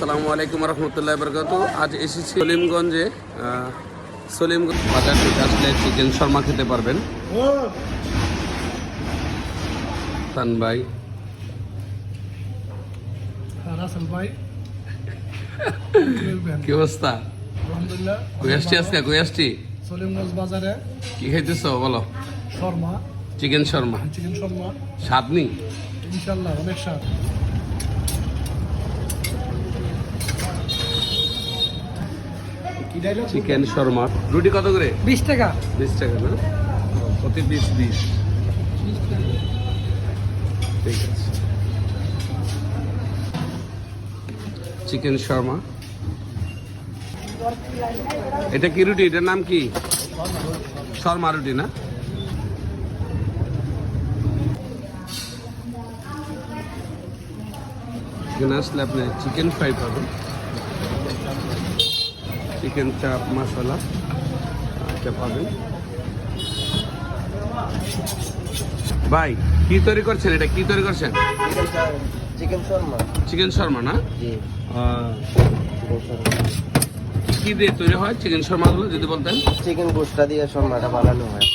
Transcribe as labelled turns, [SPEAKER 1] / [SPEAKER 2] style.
[SPEAKER 1] আসসালামু আলাইকুম রহমতুল্লাহ বরকাত। আজ এসেছি সলিমগঞ্জে সলিমগঞ্জ বাজার থেকে আসলে চিকেন শর্মা খেতে পারবেন। ভাই।
[SPEAKER 2] রাসেল ভাই।
[SPEAKER 1] কি অবস্থা?
[SPEAKER 2] আলহামদুলিল্লাহ
[SPEAKER 1] কই আসছি আজকে? কই আসছি
[SPEAKER 2] সলিমগঞ্জ বাজারে।
[SPEAKER 1] কি খাইতেছ? বলো।
[SPEAKER 2] Shawarma.
[SPEAKER 1] Chicken shawarma.
[SPEAKER 2] Chicken shawarma.
[SPEAKER 1] স্বাদ নেই?
[SPEAKER 2] ইনশাল্লাহ অনেক স্বাদ।
[SPEAKER 1] চিকেন শর্মা রুটি কত করে?
[SPEAKER 2] বিশ টাকা।
[SPEAKER 1] বিশ টাকা না? প্রতি পিস বিশ। ঠিক আছে। চিকেন শর্মা এটা কি রুটি? এটার নাম কি? শর্মা রুটি না? এখানে আসলে আপনি চিকেন ফ্রাই পাবেন। চিকেন চাপ মশলা আচ্ছা পাবেন। ভাই কি তৈরি করছেন এটা? কি তৈরি করছেন?
[SPEAKER 3] Chicken shawarma.
[SPEAKER 1] চিকেন শর্মা না?
[SPEAKER 3] জি।
[SPEAKER 1] কি দিয়ে তৈরি হয় চিকেন শর্মাগুলো যদি বলতেন?
[SPEAKER 3] চিকেন গোস্তা দিয়ে শর্মাটা বানানো হয়।